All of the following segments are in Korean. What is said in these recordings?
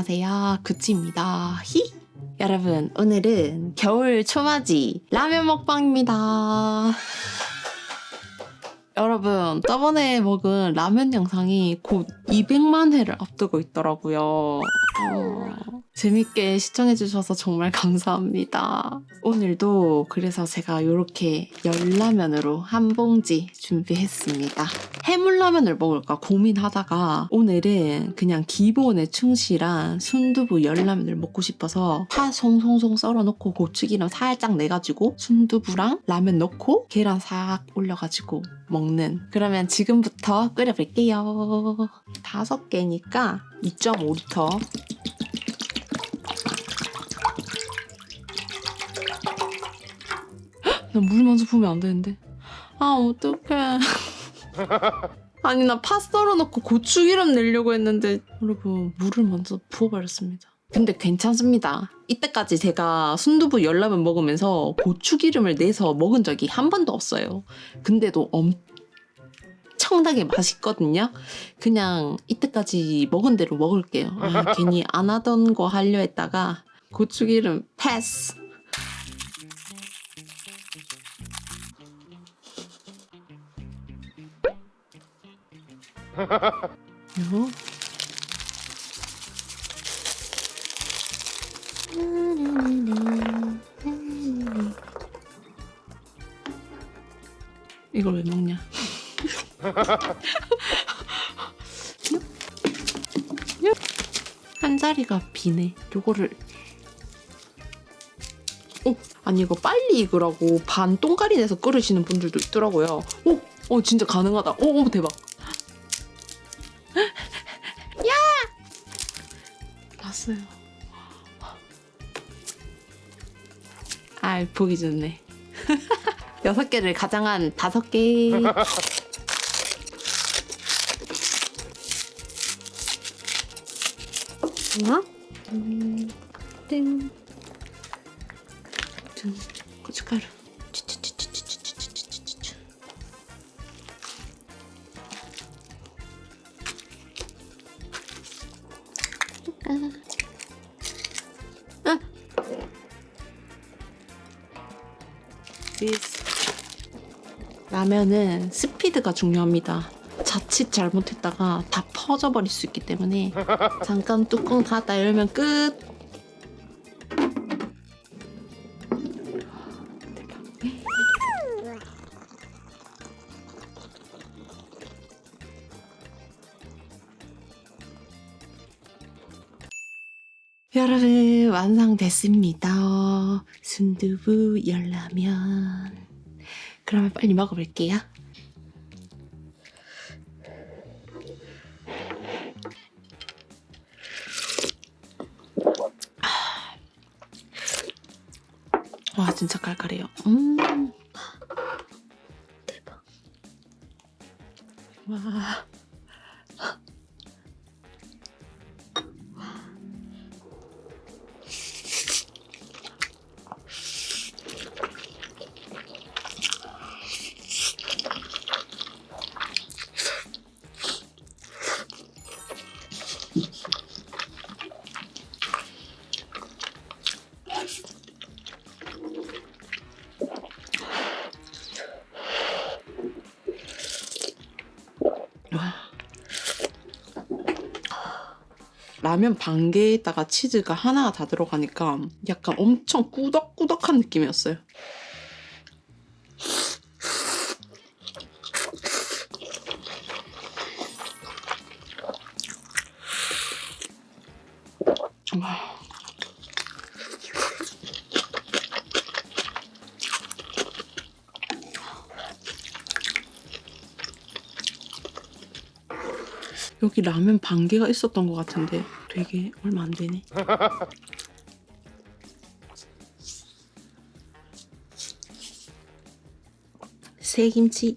안녕하세요. 구찌입니다. 히! 여러분, 오늘은 겨울 초맞이 라면 먹방입니다. 여러분, 저번에 먹은 라면 영상이 곧 200만 회를 앞두고 있더라고요. 어, 재밌게 시청해주셔서 정말 감사합니다. 오늘도 그래서 제가 이렇게 열라면으로 한 봉지 준비했습니다. 해물라면을 먹을까 고민하다가 오늘은 그냥 기본에 충실한 순두부 열라면을 먹고 싶어서 파 송송송 썰어놓고 고추기름 살짝 내가지고 순두부랑 라면 넣고 계란 싹 올려가지고 먹는 그러면 지금부터 끓여볼게요. 다섯 개니까 2.5리터 나 물 먼저 부으면 안 되는데. 아, 어떡해. 아니, 나 파 썰어놓고 고추 기름 내려고 했는데, 여러분, 물을 먼저 부어버렸습니다. 근데 괜찮습니다. 이때까지 제가 순두부 열라면 먹으면서 고추기름을 내서 먹은 적이 한 번도 없어요. 근데도 엄청 나게 맛있거든요. 그냥 이때까지 먹은 대로 먹을게요. 아, 괜히 안 하던 거 하려 했다가 고추기름 패스. 요. 이걸 왜 먹냐? 한 자리가 비네. 요거를 어, 아니 이거 빨리 익으라고 반 똥가리 내서 끓으시는 분들도 있더라고요. 오, 어 진짜 가능하다. 오, 오 대박. 야! 봤어요. 아, 보기 좋네. 여섯 개를 가장한 다섯 개. 그렇구나. 음, 땡. 짠. 고춧가루. 라면은 스피드가 중요합니다. 자칫 잘못했다가 다 퍼져버릴 수 있기 때문에 잠깐 뚜껑 닫아 열면 끝. 여러분 완성됐습니다. 순두부 열라면. 그러면 빨리 먹어볼게요. 와 진짜 깔깔해요. 음. 대박. 와. 라면 반 개에다가 치즈가 하나가 다 들어가니까 약간 엄청 꾸덕꾸덕한 느낌이었어요. 와. 여기 라면 반 개가 있었던 것 같은데 되게 얼마 안 되네. 새김치.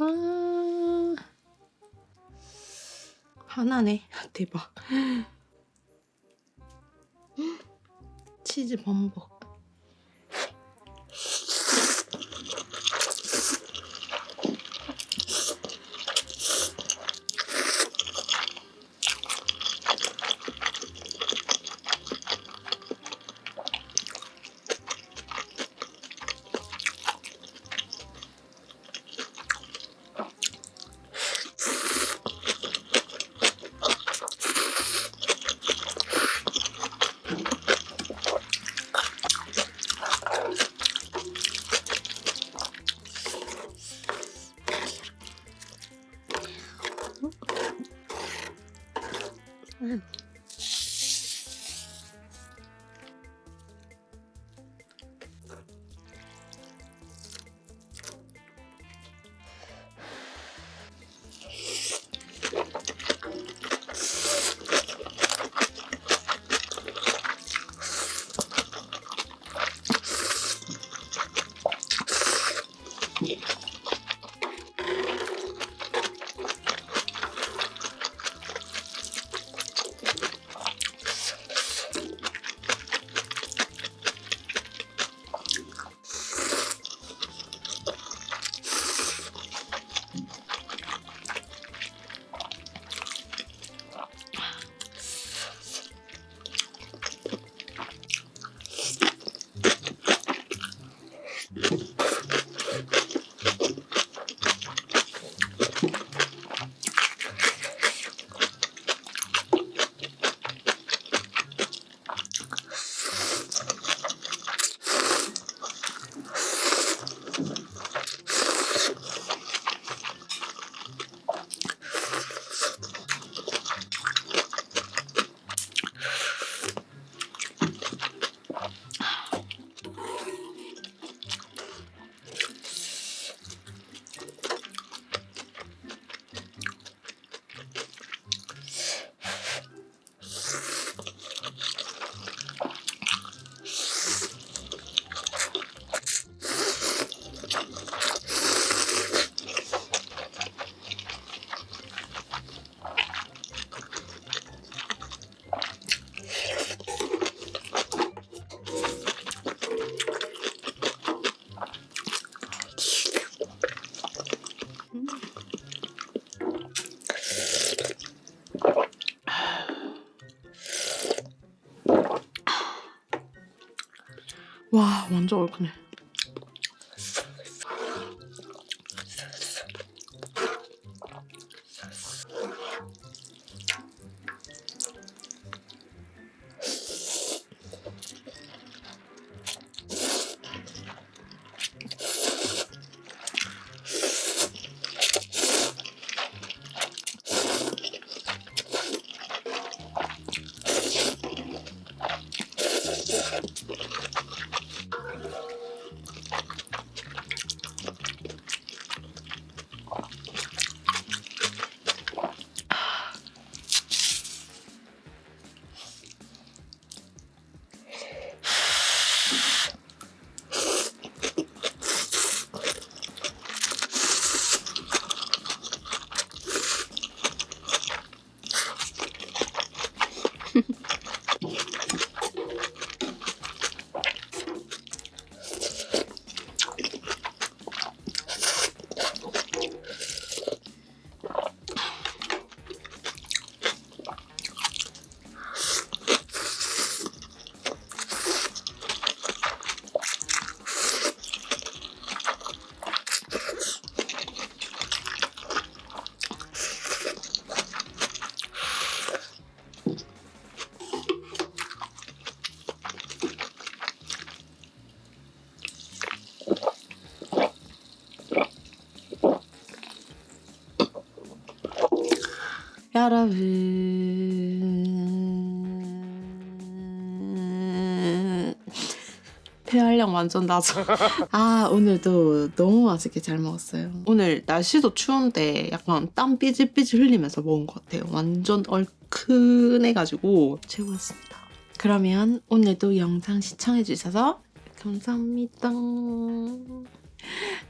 아. 하나네. 대박. 치즈 범벅 arms. 와 완전 얼큰해 폐활량 완전 낮아. 아 오늘도 너무 맛있게 잘 먹었어요. 오늘 날씨도 추운데 약간 땀 삐질삐질 흘리면서 먹은 것 같아요. 완전 얼큰해가지고 최고였습니다. 그러면 오늘도 영상 시청해주셔서 감사합니다.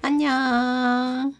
안녕